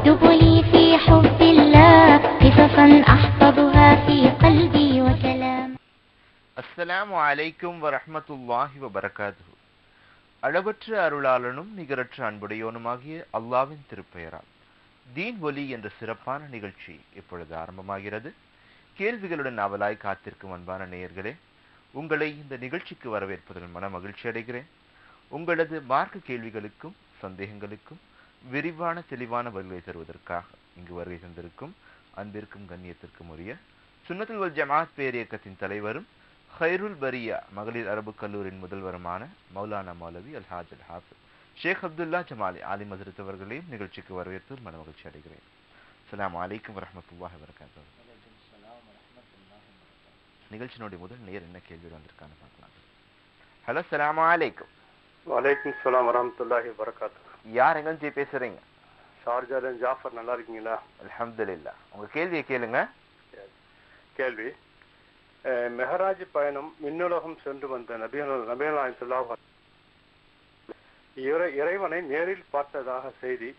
اكتب لي في حب الله قصصا أحفظها في قلبي وكلام அஸ்ஸலாமு அலைக்கும் வரஹ்மத்துல்லாஹி வபரகாத்துஹு அளவற்ற அருளாளனும் நிகரற்ற அன்புடையோனுமாகிய அல்லாவின் திருப்பெயரால் தீன் ஒலி என்ற சிறப்பான நிகழ்ச்சி இப்பொழுது ஆரம்பமாகிறது கேள்விகளுடன் அவலாய் காத்திருக்கும் அன்பான நேயர்களே உங்களை இந்த நிகழ்ச்சிக்கு வரவேற்பதில் மன மகிழ்ச்சி அடைகிறேன் உங்களது மார்க்க கேள்விகளுக்கும் சந்தேகங்களுக்கும் விரிவான தெளிவான வருகை தருவதற்காக இங்கு வருகை தந்திருக்கும் அன்பிற்கும் கண்ணியத்திற்கும் உரிய சுன்னத்துல் வல் ஜமாத் பேர் இயக்கத்தின் தலைவரும் ஹைருல் பரியா மகளிர் அரபு கல்லூரியின் முதல்வருமான மௌலானா மௌலவி அல் ஹாஜ் அல் ஹாஃபிஸ் ஷேக் அப்துல்லா ஜமாலி ஆலி மதுரத் அவர்களையும் நிகழ்ச்சிக்கு வரவேற்று மன மகிழ்ச்சி அடைகிறேன். அஸ்ஸலாமு வலைக்கம் வரமத்துல்லாஹ் வரகாத்து நிகழ்ச்சியினுடைய முதல் நேர் என்ன கேள்வி வந்திருக்கான்னு பார்க்கலாம். ஹலோ அஸ்ஸலாமு வலைக்கம் வலைக்கம் சலாம் வரமத்துல்லாஹி வரகாத்து யார் எங்கன்னு பேசுறீங்க? ஷார்ஜாலன் ஜாஃபர் நல்லா இருக்கீங்களா? அல்ஹம்துலில்லாஹ் உங்க கேள்வியை கேளுங்க. கேள்வி. மெஹராஜ் பயணம் விண்ணுலகம் சென்று வந்த நபிகள் நபிகளாய் சொல்லாஹ் இறை இறைவனை நேரில் பார்த்ததாக செய்தி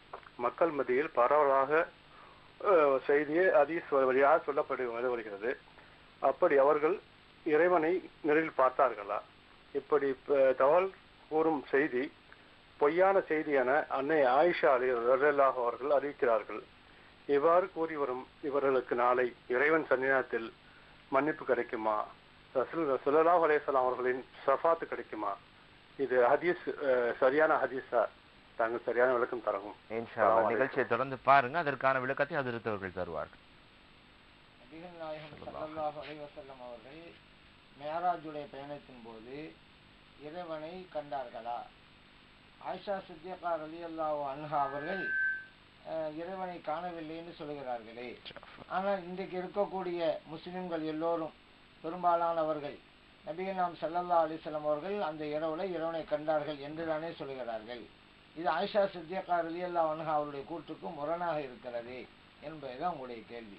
மக்கள் மத்தியில் பரவலாக செய்தியே அதீஸ் வழியாக சொல்லப்படு வருகிறது. அப்படி அவர்கள் இறைவனை நேரில் பார்த்தார்களா? இப்படி தகவல் கூறும் செய்தி பொய்யான செய்தி என அன்னை ஆயிஷா அலி அவர்கள் அறிவிக்கிறார்கள். இவ்வாறு கூறி வரும் இவர்களுக்கு நாளை இறைவன் சன்னிதானத்தில் மன்னிப்பு கிடைக்குமா? ரசூல் அலைஹி வஸல்லம் அவர்களின் ஷஃபாத்து கிடைக்குமா? இது ஹதீஸ் சரியான ஹதீஸா? தாங்கள் சரியான விளக்கம் தரவும். இன்ஷா அல்லாஹ் நிகழ்ச்சியை தொடர்ந்து பாருங்க. அதற்கான விளக்கத்தை அதிர்த்தவர்கள் தருவார்கள். அவர்கள் மேராஜுடைய பயணத்தின் போது இறைவனை கண்டார்களா? ஆயிஷா சித்தியகா ரலியல்லாஹு அன்ஹா அவர்கள் இறைவனை காணவில்லைன்னு சொல்கிறார்களே ஆனால் இன்றைக்கு இருக்கக்கூடிய முஸ்லிம்கள் எல்லோரும் பெரும்பாலானவர்கள் நபிகள் நாம் ஸல்லல்லாஹு அலைஹி அவர்கள் அந்த இரவுல இறைவனை கண்டார்கள் என்று தானே சொல்கிறார்கள் இது ஆயிஷா சித்தியகா அல்லா அன்ஹா அவருடைய கூற்றுக்கு முரணாக இருக்கிறது என்பதுதான் உங்களுடைய கேள்வி.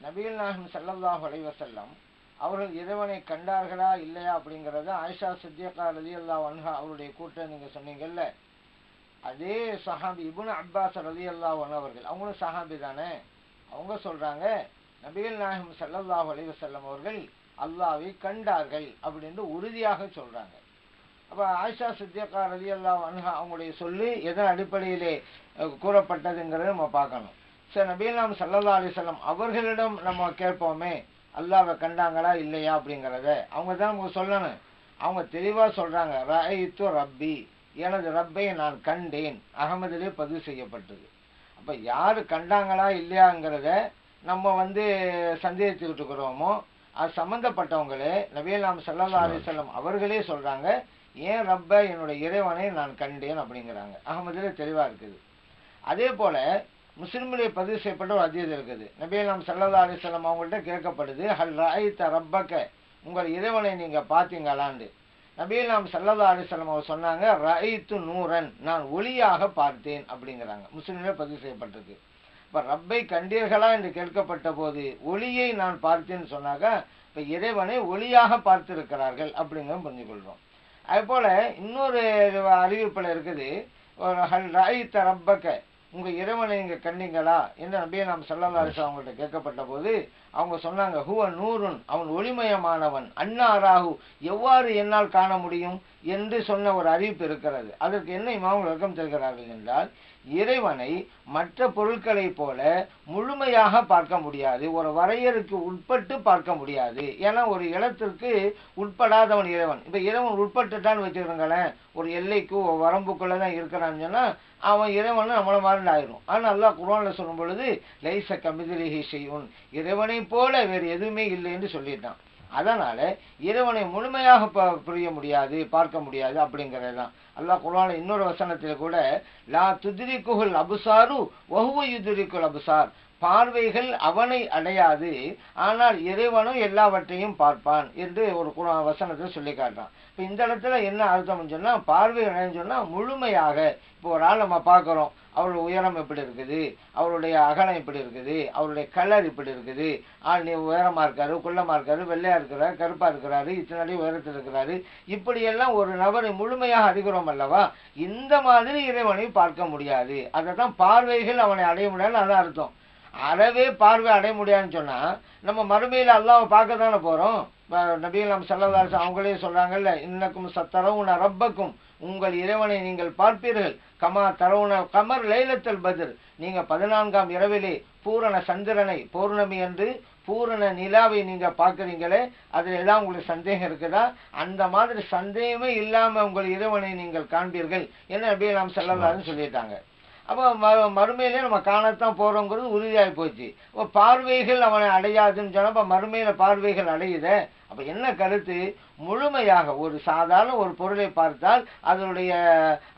நபிகள் நாயகம் சல்லல்லாஹ் அலைவசல்லம் அவர்கள் இறைவனை கண்டார்களா இல்லையா அப்படிங்கிறத ஆயிஷா சித்தியக்கா ரதி அல்லா வன்ஹா அவருடைய கூட்டம் நீங்கள் சொன்னீங்கல்ல. அதே சஹாபி இபுன் அப்பாஸ் ரலியல்லாஹு அன்ஹு அவர்கள் அவங்களும் சஹாபி தானே. அவங்க சொல்கிறாங்க நபிகள் நாயகம் ஸல்லல்லாஹு அலிவசல்லம் அவர்கள் அல்லாவை கண்டார்கள் அப்படின்னு உறுதியாக சொல்கிறாங்க அப்போ ஆயிஷா சித்தியக்கா ரதி அல்லா வன்ஹா அவங்களுடைய சொல்லு எதன் அடிப்படையிலே கூறப்பட்டதுங்கிறத நம்ம பார்க்கணும். சரி நபீல் நாம் ஸல்லல்லாஹு அலைஹி அவர்களிடம் நம்ம கேட்போமே. அல்லாவை கண்டாங்களா இல்லையா அப்படிங்கிறத அவங்க தான் நமக்கு சொல்லணும். அவங்க தெளிவாக சொல்கிறாங்க ரஐத்து ரப்பி. எனது ரப்பை நான் கண்டேன். அகமதிலே பதிவு செய்யப்பட்டது. அப்போ யார் கண்டாங்களா இல்லையாங்கிறத நம்ம வந்து சந்தேகிச்சுக்கிட்டு இருக்கிறோமோ அது சம்மந்தப்பட்டவங்களே நபிகள் நாம் ஸல்லல்லாஹு அவர்களே சொல்கிறாங்க ஏன் ரப்ப என்னுடைய இறைவனை நான் கண்டேன்? அப்படிங்கிறாங்க. அகமதிலே தெளிவாக இருக்குது. அதே போல் முஸ்லிமிலே பதிவு செய்யப்பட்ட ஒரு அதீதம் இருக்குது. நபிகள் நாம் ஸல்லல்லாஹு அலைஹி அவங்கள்ட்ட கேட்கப்படுது ஹல் ரஐத ரப்பக்க? உங்கள் இறைவனை நீங்கள் பார்த்தீங்களாண்டு? நபிகள் நாம் ஸல்லல்லாஹு அலைஹி அவர் சொன்னாங்க ரயித்து நூரன் நான் ஒளியாக பார்த்தேன் அப்படிங்கிறாங்க. முஸ்லிமிலே பதிவு செய்யப்பட்டிருக்கு. இப்போ ரப்பை கண்டீர்களா? என்று கேட்கப்பட்ட போது ஒளியை நான் பார்த்தேன்னு சொன்னாக்க இப்போ இறைவனை ஒளியாக பார்த்திருக்கிறார்கள் அப்படிங்கிற புரிஞ்சுக்கொள்கிறோம் அதுபோல் அது இன்னொரு அறிவிப்பில் இருக்குது ஒரு ஹல் ராயித்த ரப்பக்க? உங்கள் இறைவனை நீங்க கண்டீங்களா? என்று நபியை நாம் ஸல்லல்லாஹு அலைஹி அவங்கள்ட்ட கேட்கப்பட்ட போது அவங்க சொன்னாங்க ஹுவ நூறுன் அவன் ஒளிமயமானவன் அன்னாராகு எவ்வாறு என்னால் காண முடியும்? என்று சொன்ன ஒரு அறிவிப்பு இருக்கிறது. அதற்கு என்ன இமாம் விளக்கம் தருகிறார்கள் என்றால் இறைவனை மற்ற பொருட்களைப் போல முழுமையாக பார்க்க முடியாது ஒரு வரையறுக்கு உட்பட்டு பார்க்க முடியாது ஏன்னா ஒரு இடத்திற்கு உட்படாதவன் இறைவன். இப்போ இறைவன் உட்பட்டுட்டான்னு வச்சுக்கிறோங்களேன் ஒரு எல்லைக்கு வரம்புக்குள்ளே தான் இருக்கிறான்னு சொன்னால் அவன் இறைவன் நம்மள மாதிரி ஆயிரும் ஆனால் நல்லா குரோனில் சொல்லும் பொழுது லைச கமிதிலிஹி செய்யும் இறைவனை போல வேறு எதுவுமே இல்லை என்று சொல்லிட்டான். அதனால் இறைவனை முழுமையாக ப- புரிய முடியாது பார்க்க முடியாது அப்படிங்கிறது தான் அல்லாஹ் குரான இன்னொரு வசனத்தில் கூட லா துதிரிக்குல் அபுசாரு வஹுவ யுதிரிக்குள் அபுசார். பார்வைகள் அவனை அடையாது ஆனால் இறைவனும் எல்லாவற்றையும் பார்ப்பான் என்று ஒரு குர்ஆன் வசனத்தை சொல்லி காட்டுறான் இப்போ இந்த இடத்துல என்ன அர்த்தம்னு சொன்னால் பார்வை அடைஞ்சோன்னா முழுமையாக இப்போ ஒரு ஆள் நம்ம பார்க்குறோம். அவருடைய உயரம் எப்படி இருக்குது? அவருடைய அகலம் எப்படி இருக்குது? அவருடைய கலர் இப்படி இருக்குது? ஆள் நீ உயரமாக இருக்காரு குள்ளமாக இருக்காரு வெள்ளையாக இருக்கிறாரு கருப்பாக இருக்கிறாரு இத்தனை அடி உயரத்தில் இருக்கிறாரு. இப்படியெல்லாம் ஒரு நபரை முழுமையாக அறிகிறோம் அல்லவா? இந்த மாதிரி இறைவனை பார்க்க முடியாது. அதை தான் பார்வைகள் அவனை அடைய முடியாதுன்னு அதான் அர்த்தம். அறவே பார்வை அடைய முடியாதுன்னு சொன்னால் நம்ம மறுமையில் அல்லாவை பார்க்க தானே போகிறோம் நபிகள் நம்ம செல்லதாசு அவங்களே சொல்கிறாங்கல்ல இன்னக்கும் சத்தரவும் ரப்பக்கும். உங்கள் இறைவனை நீங்கள் பார்ப்பீர்கள். கமா தரவுன கமர் லைலத்தல் பதில். நீங்க பதினான்காம் இரவிலே பூரண சந்திரனை பௌர்ணமி என்று பூரண நிலாவை நீங்க பார்க்குறீங்களே அதுல எல்லாம் உங்களுக்கு சந்தேகம் இருக்குதா? அந்த மாதிரி சந்தேகமே இல்லாம உங்கள் இறைவனை நீங்கள் காண்பீர்கள். என்ன அப்படியே நாம் செல்லலாம்னு சொல்லிட்டாங்க அப்போ ம மறுமையிலே நம்ம காணத்தான் போகிறோங்கிறது உறுதியாகி போச்சு. இப்போ பார்வைகள் அவனை அடையாதுன்னு சொன்னால் அப்போ மறுமையில் பார்வைகள் அடையுத? அப்போ என்ன கருத்து? முழுமையாக ஒரு சாதாரண ஒரு பொருளை பார்த்தால் அதனுடைய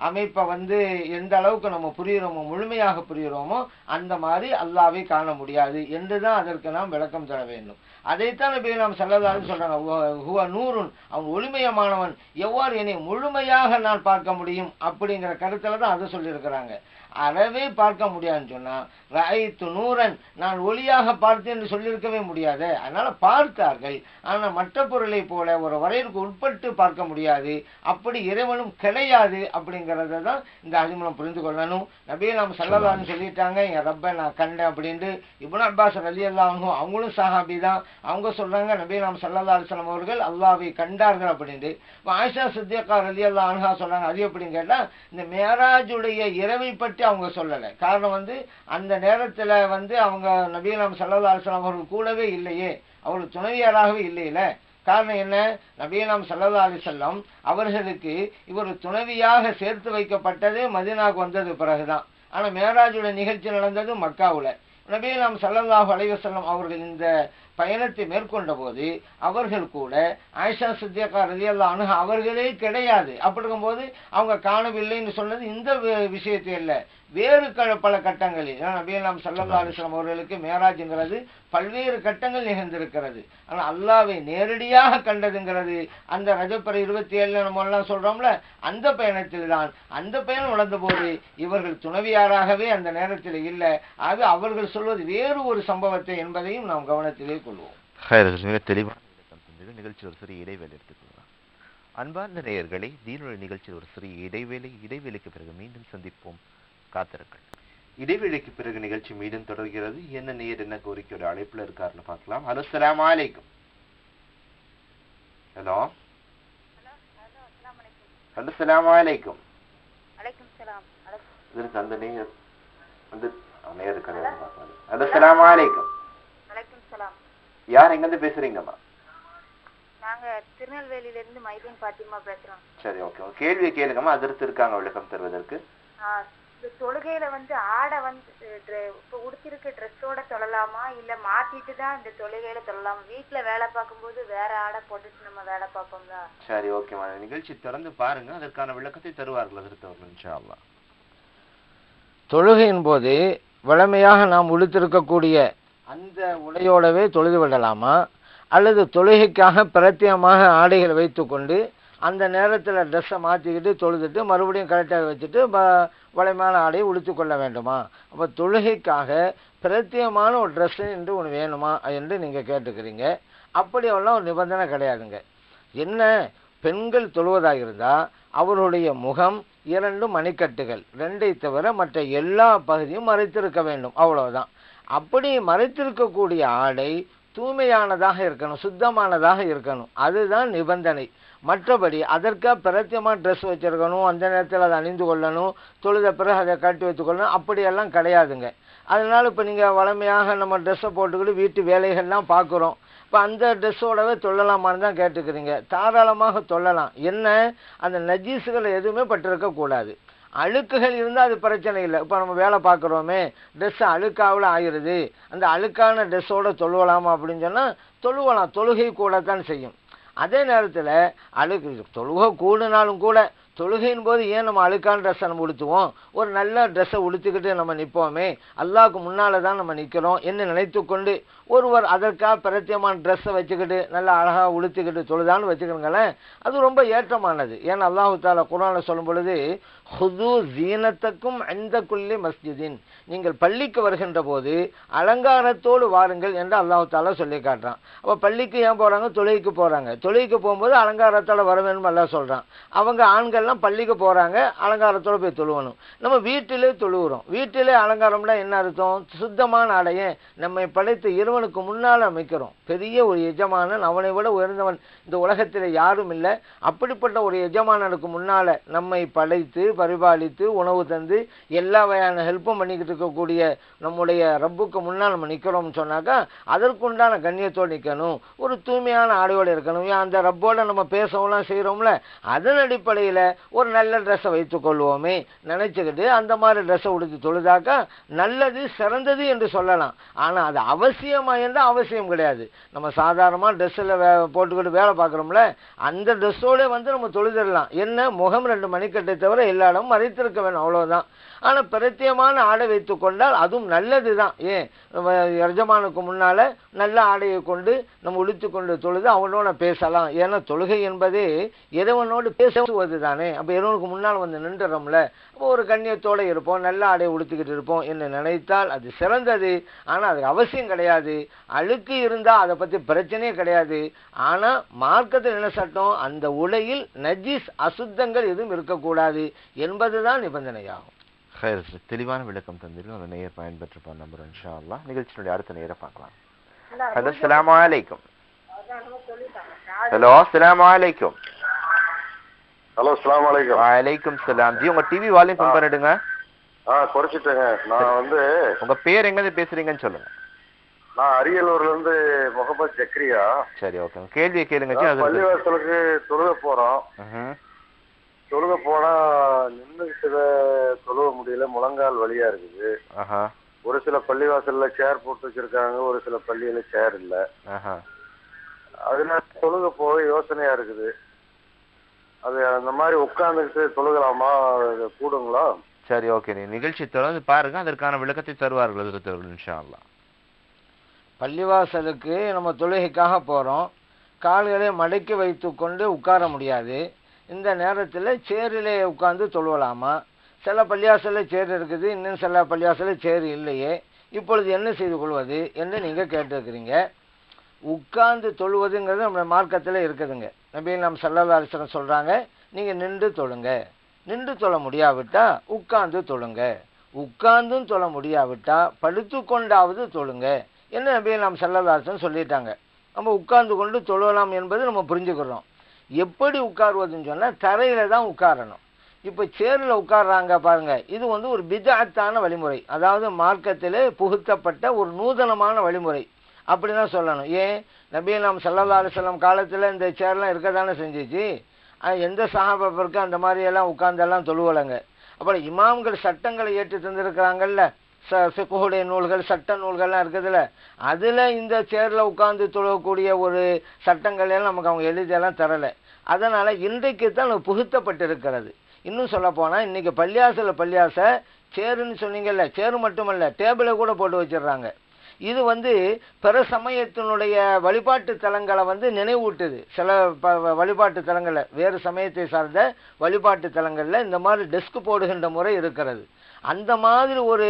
அமைப்பை வந்து எந்த அளவுக்கு நம்ம புரியுறோமோ முழுமையாக புரிகிறோமோ அந்த மாதிரி அல்லாவை காண முடியாது. என்று தான் அதற்கு நாம் விளக்கம் தர வேண்டும். அதைத்தான் நபி நாம் செல்லதான்னு சொல்றாங்க. "ஹுவ- நூறுன் அவன் ஒளிமயமானவன். எவ்வாறு என்னை முழுமையாக நான் பார்க்க முடியும் அப்படிங்கிற கருத்துல தான் அதை சொல்லியிருக்கிறாங்க. அறவே பார்க்க முடியாதுன்னு சொன்னால் ராயித்து நூறன் நான் ஒளியாக பார்த்தேன் என்று சொல்லியிருக்கவே முடியாது. அதனால பார்த்தார்கள். ஆனால் மற்ற பொருளை போல ஒரு வரையிற்கு உட்பட்டு பார்க்க முடியாது. அப்படி இறைவனும் கிடையாது அப்படிங்கிறத தான் இந்த அதிமூலம் புரிந்து கொள்ளணும். நபியை நாம் செல்லலான்னு சொல்லிட்டாங்க என் ரப்ப நான் கண்டேன் அப்படின்ட்டு இப்னு அப்பாஸ் ரலி அல்லாஹும் அவங்களும் சஹாபி தான். அவங்க சொல்றாங்க நபி நாம் சல்லா அலிஸ்லாம் அவர்கள் அல்லாவை கண்டார்கள் அப்படின்ட்டு. ஆயிஷா சித்தியக்கா ரலி அல்லா அனுகா சொல்றாங்க அது எப்படின்னு கேட்டால் இந்த மேராஜுடைய இரவை பற்றி அவங்க சொல்லலை. காரணம் வந்து அந்த நேரத்தில் வந்து அவங்க நபி நாம் சல்லா அலிஸ்லாம் அவர்கள் கூடவே இல்லையே அவர்கள் துணைவியாராகவே இல்லையில. காரணம் என்ன? நபீனாம் சல்லா அலிசல்லம் அவர்களுக்கு இவர் துணைவியாக சேர்த்து வைக்கப்பட்டது மதினாவுக்கு வந்தது பிறகுதான். ஆனால் மேராஜுடைய நிகழ்ச்சி நடந்தது மக்காவில். நபீனாம் சல்லல்லாஹு அலைவசல்லம் அவர்கள் இந்த பயணத்தை மேற்கொண்ட போது அவர்கள் கூட ஆயிஷா சித்தியக்கா ரதியல்லா அணுக அவர்களே கிடையாது. அப்படி இருக்கும்போது அவங்க காணவில்லைன்னு சொன்னது இந்த விஷயத்தை இல்லை வேறு க பல கட்டங்களில். நபீலாம் சல்லல்லா அலிஸ்லாம் அவர்களுக்கு மேராஜுங்கிறது பல்வேறு கட்டங்கள் நிகழ்ந்திருக்கிறது. ஆனா அல்லாவை நேரடியாக கண்டதுங்கிறது அந்த ரஜப்பரை இருபத்தி ஏழுல நம்ம எல்லாம் சொல்றோம்ல அந்த பயணத்தில் தான். அந்த பயணம் நடந்த போது இவர்கள் துணவியாராகவே அந்த நேரத்தில் இல்லை. அது அவர்கள் சொல்வது வேறு ஒரு சம்பவத்தை என்பதையும் நாம் கவனத்திலே கொள்வோம். தெளிவான நிகழ்ச்சியில் ஒரு சிறிய இடைவேளை எடுத்துக்கொள்ளலாம் அன்பார்ந்த நேயர்களை தீனுடைய நிகழ்ச்சியில் ஒரு சிறிய இடைவேளை இடைவேளைக்கு பிறகு மீண்டும் சந்திப்போம். காத்திருங்கள். இடைவேளைக்கு பிறகு நிகழ்ச்சி மீண்டும் தொடர்கிறது. என்ன நேயர் என்ன கோரிக்கையோட அழைப்புல இருக்காருன்னு பார்க்கலாம். ஹலோ சலாம் அலைக்கும் ஹலோ ஹலோ சலாம் அலைக்கும் அலைக்கும் சலாம் இதற்கு அந்த நேயர் வந்து நேயர் கிடையாது ஹலோ சலாம் அலைக்கும் அலைக்கும் சலாம் யார் எங்கிருந்து பேசுறீங்கம்மா? நாங்க திருநெல்வேலியில இருந்து மைதீன் பாத்திமா பேசுறோம். சரி ஓகே. கேள்வியை கேளுங்கம்மா. அதிர்த்து இருக்காங்க விளக்கம் தருவதற்கு. ஆ, இந்த தொழுகையில வந்து ஆடை வந்து இப்ப உடுத்திருக்க ட்ரெஸ்ஸோட தொழலாமா? இல்ல மாத்திட்டு தான் இந்த தொழுகையில தொழலாமா? வீட்டுல வேலை பார்க்கும்போது வேற ஆடை போட்டுட்டு நம்ம வேலை பார்ப்போம்ல? சரி ஓகேம்மா நிகழ்ச்சி தொடர்ந்து பாருங்க. அதற்கான விளக்கத்தை தருவார்கள் அதிர்த்து அவர்கள் இன்ஷா அல்லாஹ் தொழுகையின் போது வழமையாக நாம் உடுத்திருக்கக்கூடிய அந்த உடையோடவே தொழுது விடலாமா? அல்லது தொழுகைக்காக பிரத்தியமாக ஆடைகளை வைத்துக்கொண்டு அந்த நேரத்தில் ட்ரெஸ்ஸை மாற்றிக்கிட்டு தொழுதுட்டு மறுபடியும் கரெக்டாக வச்சுட்டு ப வழமையான ஆடையை உடுத்து கொள்ள வேண்டுமா? அப்போ தொழுகைக்காக பிரத்தியமான ஒரு ட்ரெஸ்ஸு என்று ஒன்று வேணுமா என்று நீங்கள் கேட்டுக்கிறீங்க. அப்படியெல்லாம் ஒரு நிபந்தனை கிடையாதுங்க. என்ன? பெண்கள் தொழுவதாக இருந்தால் அவர்களுடைய முகம் இரண்டு மணிக்கட்டுகள். ரெண்டை தவிர மற்ற எல்லா பகுதியும் மறைத்திருக்க வேண்டும். அவ்வளோதான் அப்படி மறைத்திருக்கக்கூடிய ஆடை தூய்மையானதாக இருக்கணும் சுத்தமானதாக இருக்கணும். அதுதான் நிபந்தனை. மற்றபடி அதற்காக பிரத்தியமாக ட்ரெஸ் வச்சிருக்கணும் அந்த நேரத்தில் அதை அணிந்து கொள்ளணும் தொழுத பிறகு அதை கட்டி வைத்துக்கொள்ளணும் அப்படியெல்லாம் கிடையாதுங்க. அதனால் இப்போ நீங்கள் வளமையாக நம்ம ட்ரெஸ்ஸை போட்டுக்கிட்டு வீட்டு வேலைகள்லாம் பார்க்குறோம். இப்போ அந்த ட்ரெஸ்ஸோடவே தொழலாமான்னு தான் கேட்டுக்கிறீங்க. தாராளமாக தொழலாம். என்ன? அந்த நஜீஸுகள் எதுவுமே பட்டிருக்கக்கூடாது. அழுக்குகள் இருந்தால் அது பிரச்சனை இல்லை. இப்போ நம்ம வேலை பார்க்குறோமே ட்ரெஸ் அழுக்காவில் ஆகிருது அந்த அழுக்கான ட்ரெஸ்ஸோட தொழுவலாமா அப்படின்னு சொன்னால் தொழுவலாம். தொழுகை கூடத்தான் செய்யும். அதே நேரத்தில் அழுக்கு தொழுகை கூடுனாலும் கூட தொழுகையின் போது ஏன் நம்ம அழுக்கான ட்ரெஸ்ஸை நம்ம உடுத்துவோம்? ஒரு நல்ல ட்ரெஸ்ஸை உடுத்துக்கிட்டு நம்ம நிற்போமே அல்லாவுக்கு முன்னால் தான் நம்ம நிற்கிறோம் என்ன நினைத்து கொண்டு ஒருவர் அதற்காக பிரத்தியமான ட்ரெஸ்ஸை வச்சுக்கிட்டு நல்லா அழகாக உடுத்திக்கிட்டு தொழுதான்னு வச்சுக்கிறோங்களேன் அது ரொம்ப ஏற்றமானது. ஏன்னா அல்லாஹு தாலா குரானில் சொல்லும் பொழுது ஹுது ஜீனத்தக்கும் அந்த குல்லி மஸ்ஜிதின். நீங்கள் பள்ளிக்கு வருகின்ற போது அலங்காரத்தோடு வாருங்கள் என்று அல்லாஹ் தாலா சொல்லி காட்டுறான். அப்போ பள்ளிக்கு ஏன் போகிறாங்க தொழுகைக்கு போகிறாங்க தொழுகைக்கு போகும்போது அலங்காரத்தோட வர வேணும் எல்லாம் சொல்கிறான் அவங்க ஆண்கள்லாம் பள்ளிக்கு போகிறாங்க அலங்காரத்தோடு போய் தொழுவணும். நம்ம வீட்டிலே தொழுகிறோம் வீட்டிலே அலங்காரம்னா என்ன அர்த்தம்? சுத்தமான ஆடையை நம்மை படைத்த இறைவனுக்கு முன்னால் அமைக்கிறோம். பெரிய ஒரு எஜமானன் அவனை விட உயர்ந்தவன். இந்த உலகத்தில் யாரும் இல்லை. அப்படிப்பட்ட ஒரு எஜமானனுக்கு முன்னால் நம்மை படைத்து பரிபாலித்து உணவு தந்து எல்லா வகையான ஹெல்ப்பும் பண்ணிக்கிட்டு இருக்கக்கூடிய நம்முடைய ரப்புக்கு முன்னால் நம்ம நிற்கிறோம்னு சொன்னாக்கா அதற்குண்டான கண்ணியத்தோடு நிற்கணும் ஒரு தூய்மையான ஆடையோடு இருக்கணும். ஏன் அந்த ரப்போட நம்ம பேசவும்லாம் செய்கிறோம்ல அதன் அடிப்படையில் ஒரு நல்ல ட்ரெஸ்ஸை வைத்துக்கொள்வோமே நினச்சிக்கிட்டு அந்த மாதிரி ட்ரெஸ்ஸை உடுத்தி தொழுதாக்கா நல்லது சிறந்தது என்று சொல்லலாம். ஆனால் அது அவசியமாக இருந்தால் அவசியம் கிடையாது. நம்ம சாதாரணமாக ட்ரெஸ்ஸில் வே போட்டுக்கிட்டு வேலை பார்க்குறோம்ல அந்த ட்ரெஸ்ஸோட வந்து நம்ம தொழுதிடலாம். என்ன முகம் ரெண்டு மணிக்கட்டை தவிர எல்லா இடமும் மறைத்திருக்க வேணும். அவ்வளோதான் ஆனால் பிரத்தியமான ஆடை வைத்து கொண்டால் அதுவும் நல்லது தான் ஏன் எஜமானுக்கு முன்னால் நல்ல ஆடையை கொண்டு நம்ம உடுத்தி கொண்டு தொழுது அவனோட பேசலாம். ஏன்னா தொழுகை என்பதே இறைவனோடு பேசுவது தானே அப்போ இறைவனுக்கு முன்னால் வந்து நின்றுறோம்ல. அப்போ ஒரு கண்ணியத்தோடு இருப்போம் நல்ல ஆடையை உடுத்துக்கிட்டு இருப்போம் என்று நினைத்தால் அது சிறந்தது. ஆனால் அதுக்கு அவசியம் கிடையாது. அழுக்கு இருந்தால் அதை பற்றி பிரச்சனையே கிடையாது. ஆனால் மார்க்கத்தில் என்ன சட்டம்? அந்த உடையில் நஜீஸ் அசுத்தங்கள் எதுவும் இருக்கக்கூடாது என்பதுதான் நிபந்தனையாகும். ஹைர் தெளிவான விளக்கம் தந்தீர்கள் அந்த நேயர் பயன்பெற்றுப்பார் நம்பர் இன்ஷா அல்லாஹ் நிகழ்ச்சியினுடைய அடுத்த நேரம் பார்க்கலாம். ஹலோ அஸ்ஸலாமு அலைக்கும். ஹலோ அஸ்ஸலாமு அலைக்கும். ஹலோ அஸ்ஸலாமு அலைக்கும். வலைக்கும் சலாம். ஜி உங்க டிவி வால்யூம் கம்மி பண்ணிடுங்க. ஆ குறைச்சிட்டேங்க. நான் வந்து உங்க பேர் எங்க இருந்து பேசுறீங்கன்னு சொல்லுங்க. நான் அரியலூர்ல இருந்து முகமது ஜக்ரியா. சரி ஓகே. கேள்வியை கேளுங்க பள்ளிவாசலுக்கு தொழுக போறோம். தொழுக போனா நின்றுகிட்டு தொழுக முடியல முழங்கால் வலியா இருக்குது. ஆஹா. ஒரு சில பள்ளிவாசல்ல சேர் போட்டு வச்சிருக்காங்க ஒரு சில பள்ளியில சேர் இல்ல. ஆஹா. அதனால தொழுக போக யோசனையா இருக்குது. அது அந்த மாதிரி உட்கார்ந்துக்கிட்டு தொழுகலாமா? கூடுங்களா? சரி ஓகே நீ நிகழ்ச்சி தொடர்ந்து பாருங்க அதற்கான விளக்கத்தை தருவார்கள் எதிர்த்தவர்கள் இன்ஷா அல்லாஹ் பள்ளிவாசலுக்கு நம்ம தொழுகைக்காக போகிறோம் கால்களை மடக்கி வைத்து கொண்டு உட்கார முடியாது. இந்த நேரத்தில் சேரிலே உட்காந்து தொழுவலாமா? சில பள்ளியாசலில் சேர் இருக்குது இன்னும் சில பள்ளிவாசலில் சேர் இல்லையே. இப்பொழுது என்ன செய்து கொள்வது என்று நீங்கள் கேட்டிருக்கிறீங்க. உட்கார்ந்து தொழுவதுங்கிறது நம்ம மார்க்கத்தில் இருக்குதுங்க. நபி நாம் சல்லல்லா சொல்கிறாங்க நீங்கள் நின்று தொழுங்க. நின்று தொழ முடியாவிட்டால் உட்கார்ந்து தொழுங்க. உட்கார்ந்தும் தொழ முடியாவிட்டா படுத்து கொண்டாவது தொழுங்க. என்ன நபி நாம் சல்லல்லாசன் சொல்லிட்டாங்க. நம்ம உட்கார்ந்து கொண்டு தொழலாம் என்பது நம்ம புரிஞ்சுக்கிறோம். எப்படி உட்காருவதுன்னு சொன்னால் தரையில் தான் உட்காரணும். இப்போ சேரில் உட்கார்றாங்க பாருங்கள் இது வந்து ஒரு பிதாத்தான வழிமுறை. அதாவது மார்க்கத்திலே புகுத்தப்பட்ட ஒரு நூதனமான வழிமுறை. அப்படி தான் சொல்லணும். ஏன்? நபி நாம் சல்லல்லா அலிஸ்லாம் காலத்தில் இந்த சேர்லாம் இருக்க தானே செஞ்சிச்சு எந்த சகாபாப்பிற்கு அந்த மாதிரியெல்லாம் உட்கார்ந்தெல்லாம் தொழுவலைங்க. அப்புறம் இமாம்கள் சட்டங்களை ஏற்றி தந்திருக்கிறாங்கல்ல. ச ஃபிக்குடைய நூல்கள் சட்ட நூல்கள்லாம் இருக்குதுல்ல அதில் இந்த சேரில் உட்காந்து தொழக்கூடிய ஒரு சட்டங்களெல்லாம் நமக்கு அவங்க எழுதியெல்லாம் தரலை. அதனால் இன்றைக்கு தான் புகுத்தப்பட்டிருக்கிறது. இன்னும் சொல்ல போனால் இன்றைக்கி பள்ளியாசில் பள்ளியாசை சேருன்னு சொன்னீங்கல்ல சேரு மட்டுமல்ல டேபிளை கூட போட்டு வச்சிடுறாங்க. இது வந்து பிற சமயத்தினுடைய வழிபாட்டு தலங்களை வந்து நினைவூட்டுது. சில ப வ- வழிபாட்டு தலங்களில் வேறு சமயத்தை சார்ந்த வழிபாட்டு தலங்களில் இந்த மாதிரி டெஸ்க் போடுகின்ற முறை இருக்கிறது. அந்த மாதிரி ஒரு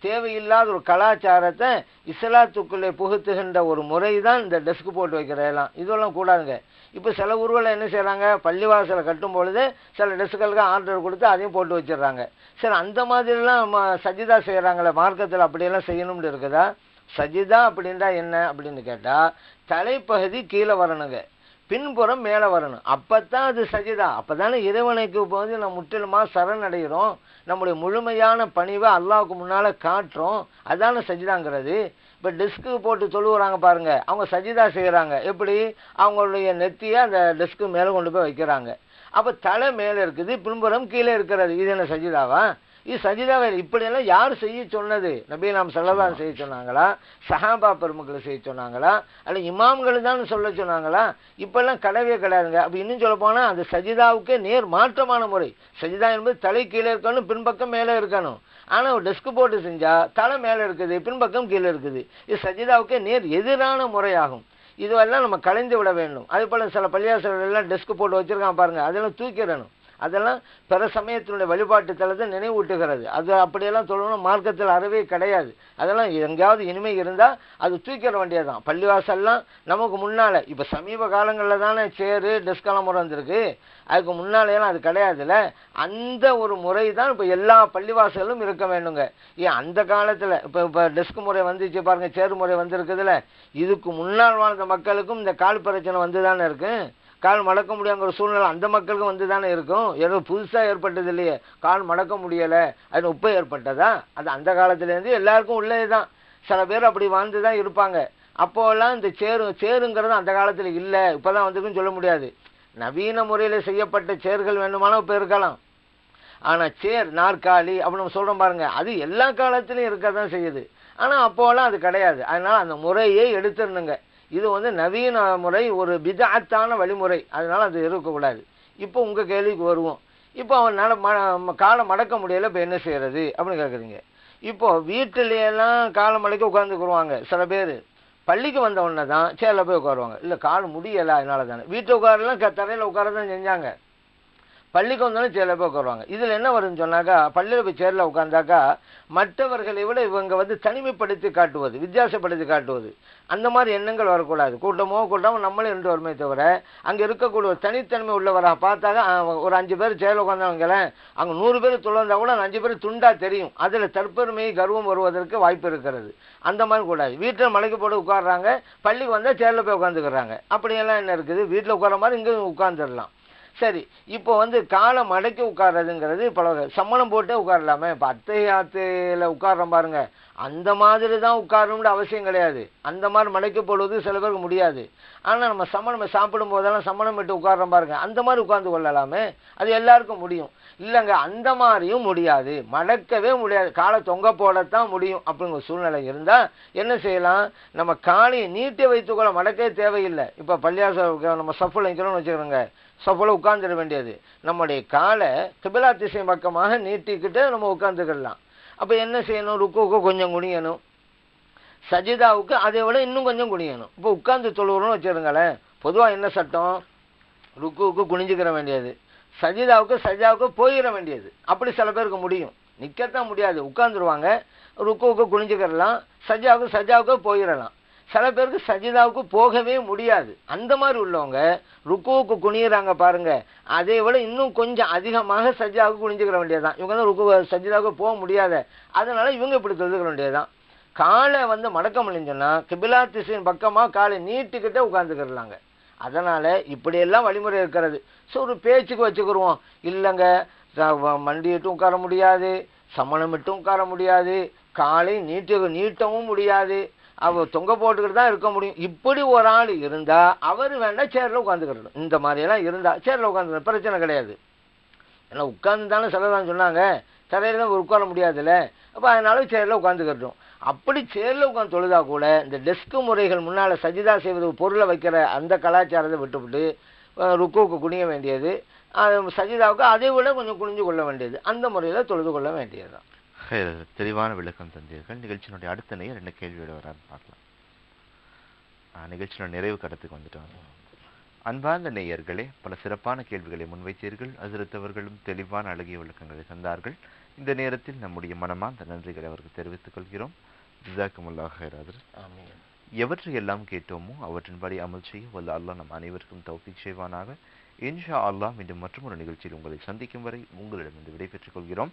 தேவையில்லாத ஒரு கலாச்சாரத்தை இஸ்லாத்துக்குள்ளே புகுத்துகின்ற ஒரு முறை தான் இந்த டெஸ்க் போட்டு வைக்கிறதெல்லாம் இதெல்லாம் கூடாதுங்க. இப்போ சில ஊர்களில் என்ன செய்கிறாங்க பள்ளிவாசலை கட்டும் பொழுது சில டெஸ்களுக்கு ஆர்டர் கொடுத்து அதையும் போட்டு வச்சிடுறாங்க. சரி அந்த மாதிரிலாம் ம- சஜிதா செய்கிறாங்களே மார்க்கத்தில் அப்படியெல்லாம் செய்யணும்னு இருக்குதா? சஜிதா அப்படின்றா என்ன அப்படின்னு கேட்டால் தலைப்பகுதி கீழே வரணுங்க. பின்புறம் மேலே வரணும். அப்போத்தான் அது சஜிதா. அப்பதானே இறைவனுக்கு போது நம்ம முற்றிலுமாக சரணடைகிறோம். நம்முடைய முழுமையான பணிவை அல்லாவுக்கு முன்னால் காட்டுறோம். அதானே சஜிதாங்கிறது. இப்போ டெஸ்க்கு போட்டு தொழுவுறாங்க பாருங்கள் அவங்க சஜிதா செய்கிறாங்க எப்படி? அவங்களுடைய நெத்தியை அந்த டெஸ்க்கு மேலே கொண்டு போய் வைக்கிறாங்க. அப்போ தலை மேலே இருக்குது பின்புறம் கீழே இருக்கிறது. இது என்ன சஜிதாவா? இது சஜிதாவை இப்படியெல்லாம் யார் செய்ய சொன்னது? நபி நாம் செல்லதான் செய்ய சொன்னாங்களா? சஹாபா பெருமக்களை செய்ய சொன்னாங்களா? அல்ல இமாம்கள் தான் சொல்ல சொன்னாங்களா? இப்பெல்லாம் கிடையவே கிடையாதுங்க. அப்படி இன்னும் சொல்ல போனால் அது சஜிதாவுக்கே நேர் மாற்றமான முறை. சஜிதா என்பது தலை கீழே இருக்கணும் பின்பக்கம் மேலே இருக்கணும். ஆனால் டெஸ்க் போட்டு செஞ்சால் தலை மேலே இருக்குது பின்பக்கம் கீழே இருக்குது. இது சஜிதாவுக்கே நேர் எதிரான முறையாகும். இதுவெல்லாம் நம்ம கலைந்து விட வேண்டும். அதே போல் சில பள்ளியாசிரியர்கள்லாம் டெஸ்க் போட்டு வச்சிருக்கான் பாருங்கள் அதெல்லாம் தூக்கிடணும். அதெல்லாம் பிற சமயத்தினுடைய வழிபாட்டு தலத்தை நினைவூட்டுகிறது. அது அப்படியெல்லாம் சொல்லணும் மார்க்கத்தில் அறவே கிடையாது. அதெல்லாம் எங்கேயாவது இனிமை இருந்தால் அது தூக்கிட வேண்டியதுதான். பள்ளிவாசல்லாம் நமக்கு முன்னால் இப்போ சமீப காலங்களில் தானே சேரு டெஸ்கெல்லாம் முறை வந்திருக்கு அதுக்கு முன்னாலேலாம் அது கிடையாதுல்ல. அந்த ஒரு முறை தான் இப்போ எல்லா பள்ளிவாசலும் இருக்க வேண்டுங்க. ஏன் அந்த காலத்தில் இப்போ இப்போ டெஸ்க் முறை வந்துச்சு பாருங்கள் சேரு முறை வந்திருக்குதுல்ல. இதுக்கு முன்னால் வாழ்ந்த மக்களுக்கும் இந்த கால் பிரச்சனை வந்து தானே இருக்குது கால் மடக்க முடியாங்கிற சூழ்நிலை அந்த மக்களுக்கும் வந்து தானே இருக்கும். ஏதோ புதுசாக ஏற்பட்டது இல்லையே. கால் மடக்க முடியலை அது உப்பை ஏற்பட்டதா? அது அந்த காலத்துலேருந்து எல்லாருக்கும் உள்ளே தான் சில பேர் அப்படி வாழ்ந்து தான் இருப்பாங்க. அப்போல்லாம் இந்த சேரு சேருங்கிறது அந்த காலத்தில் இல்லை. இப்போ தான் வந்துருக்குன்னு சொல்ல முடியாது. நவீன முறையில் செய்யப்பட்ட சேர்கள் வேணுமானால் இப்போ இருக்கலாம். ஆனால் சேர் நாற்காலி அப்படி நம்ம சொல்கிறோம் பாருங்கள் அது எல்லா காலத்துலையும் இருக்க தான் செய்யுது. ஆனால் அப்போலாம் அது கிடையாது. அதனால் அந்த முறையே எடுத்துருணுங்க இது வந்து நவீன முறை ஒரு பிதாத்தான வழிமுறை. அதனால் அது இருக்கக்கூடாது. இப்போ உங்கள் கேள்விக்கு வருவோம். இப்போ அவனால் ம காலை மடக்க முடியலை இப்போ என்ன செய்கிறது அப்படின்னு கேட்குறீங்க இப்போது வீட்டிலையெல்லாம் காலை மடக்கி உட்காந்துக்குருவாங்க சில பேர். பள்ளிக்கு வந்த உடனே தான் சேரில் போய் உட்காருவாங்க. இல்லை கால் முடியலை அதனால தானே வீட்டில் உட்காரலாம் தரையில் உட்கார தான் செஞ்சாங்க. பள்ளிக்கு வந்தாலும் சேரில் போய் உட்காருவாங்க. இதில் என்ன வரும்னு சொன்னாக்கா பள்ளியில் போய் சேரில் உட்காந்தாக்கா மற்றவர்களை விட இவங்க வந்து தனிமைப்படுத்தி காட்டுவது வித்தியாசப்படுத்தி காட்டுவது. அந்த மாதிரி எண்ணங்கள் வரக்கூடாது. கூட்டமோ கூட்டமோ நம்மளே இருந்து வருமே தவிர அங்கே இருக்கக்கூடிய ஒரு தனித்தன்மை உள்ளவராக பார்த்தாக்க ஒரு அஞ்சு பேர் சேரில் உட்காந்தவங்களேன் அங்கே நூறு பேர் துளர்ந்தால் கூட அந்த அஞ்சு பேர் துண்டாக தெரியும். அதில் தற்பெருமை கர்வம் வருவதற்கு வாய்ப்பு இருக்கிறது. அந்த மாதிரி கூடாது. வீட்டில் மலைக்கு போட்டு உட்காடுறாங்க பள்ளிக்கு வந்தால் சேரில் போய் உட்காந்துக்கிறாங்க அப்படியெல்லாம் என்ன இருக்குது? வீட்டில் உட்கார மாதிரி இங்கே உட்காந்துடலாம் சரி இப்போ வந்து காலை மடக்கி உட்கார்றதுங்கிறது பல வகை. சம்மணம் போட்டே உட்காரலாமே. இப்போ அத்தையாத்துல உட்கார்றோம் பாருங்க. அந்த மாதிரி தான் உட்காரணும்னு அவசியம் கிடையாது. அந்த மாதிரி மடக்கி போடுவது சில பேருக்கு முடியாது. ஆனால் நம்ம சம்மணம் சாப்பிடும் போதெல்லாம் சம்மணம் விட்டு உட்கார்றோம் பாருங்க. அந்த மாதிரி உட்கார்ந்து கொள்ளலாமே. அது எல்லாருக்கும் முடியும். இல்லைங்க அந்த மாதிரியும் முடியாது. மடக்கவே முடியாது. காலை தொங்க போடத்தான் முடியும் அப்படிங்கிற சூழ்நிலை இருந்தால் என்ன செய்யலாம்? நம்ம காலையை நீட்டி வைத்துக்கொள்ள மடக்கே தேவையில்லை. இப்போ பள்ளியாச நம்ம சஃபுல் வைக்கிறோம்னு வச்சுக்கிறோங்க சஃபில் உட்காந்துட வேண்டியது. நம்முடைய காலை கிபிலா திசை பக்கமாக நீட்டிக்கிட்டு நம்ம உட்காந்துக்கிடலாம் அப்போ என்ன செய்யணும்? ருக்குவுக்கு கொஞ்சம் குனியணும். சஜிதாவுக்கு அதை விட இன்னும் கொஞ்சம் குனியணும். இப்போ உட்காந்து தொழுகிறோம்னு வச்சுருங்களேன் பொதுவாக என்ன சட்டம்? ருக்குவுக்கு குனிஞ்சுக்கிற வேண்டியது. சஜிதாவுக்கு சஜாவுக்கு போயிட வேண்டியது. அப்படி சில பேருக்கு முடியும். நிற்கத்தான் முடியாது. உட்காந்துருவாங்க ருக்குவுக்கு குனிஞ்சுக்கிறலாம் சஜாவுக்கு சஜாவுக்கு போயிடலாம். சில பேருக்கு சஜிதாவுக்கு போகவே முடியாது. அந்த மாதிரி உள்ளவங்க ருக்குவுக்கு குனியிறாங்க பாருங்க. அதை விட இன்னும் கொஞ்சம் அதிகமாக சஜிதாவுக்கு குனிஞ்சுக்கிற வேண்டியதுதான். இவங்க வந்து ருக்கு சஜிதாவுக்கு போக முடியாத. அதனால இவங்க இப்படி தொழுதுக்கிற வேண்டியதுதான். காலை வந்து மடக்க முடிஞ்சோன்னா கிபிலா திசையின் பக்கமாக காலை நீட்டிக்கிட்டே உட்காந்துக்கிறலாங்க அதனால் இப்படியெல்லாம் வழிமுறை இருக்கிறது. ஸோ ஒரு பேச்சுக்கு வச்சுக்கிருவோம். இல்லைங்க மண்டியிட்டும் உட்கார முடியாது சமணமிட்டும் உட்கார முடியாது காலை நீட்டு நீட்டவும் முடியாது. அவர் தொங்க போட்டுக்கிட்டு தான் இருக்க முடியும். இப்படி ஒரு ஆள் இருந்தால் அவர் வேண்டாம் சேரில் உட்காந்துக்கிடணும் இந்த மாதிரியெல்லாம் இருந்தால் சேரில் உட்காந்துக்கணும் பிரச்சனை கிடையாது. ஏன்னா உட்காந்து தானே சிலதான் சொன்னாங்க. தரையில் தான் உட்கார முடியாதுல்ல. அப்போ அதனால சேரில் உட்காந்துக்கட்டும் அப்படி சேரில் உட்காந்து தொழுதா கூட இந்த டெஸ்க் முறைகள் முன்னால் சஜிதா செய்வது பொருளை வைக்கிற அந்த கலாச்சாரத்தை விட்டுவிட்டு ருக்குவுக்கு குனிய வேண்டியது. சஜிதாவுக்கு அதை விட கொஞ்சம் குனிஞ்சு கொள்ள வேண்டியது. அந்த முறையில் தொழுது கொள்ள வேண்டியது தான் தெளிவான விளக்கம் தந்தீர்கள். நிகழ்ச்சியினுடைய அடுத்த நேயர் என்ன கேள்வியோட வரான்னு பார்க்கலாம். நிகழ்ச்சியோட நிறைவு கட்டத்துக்கு வந்துட்டோம் அன்பார்ந்த நேயர்களே பல சிறப்பான கேள்விகளை முன்வைத்தீர்கள். அதிர்த்தவர்களும் தெளிவான அழகிய விளக்கங்களை தந்தார்கள். இந்த நேரத்தில் நம்முடைய மனமார்ந்த நன்றிகளை அவருக்கு தெரிவித்துக் கொள்கிறோம். ஆமீன். எவற்றையெல்லாம் கேட்டோமோ அவற்றின்படி அமல் செய்ய வல்ல அல்லாஹ் நம் அனைவருக்கும் தௌஃபீக் செய்வானாக. இன்ஷா அல்லாஹ் மீண்டும் மற்றும் ஒரு நிகழ்ச்சியில் உங்களை சந்திக்கும் வரை உங்களிடமிருந்து விடைபெற்றுக் கொள்கிறோம்.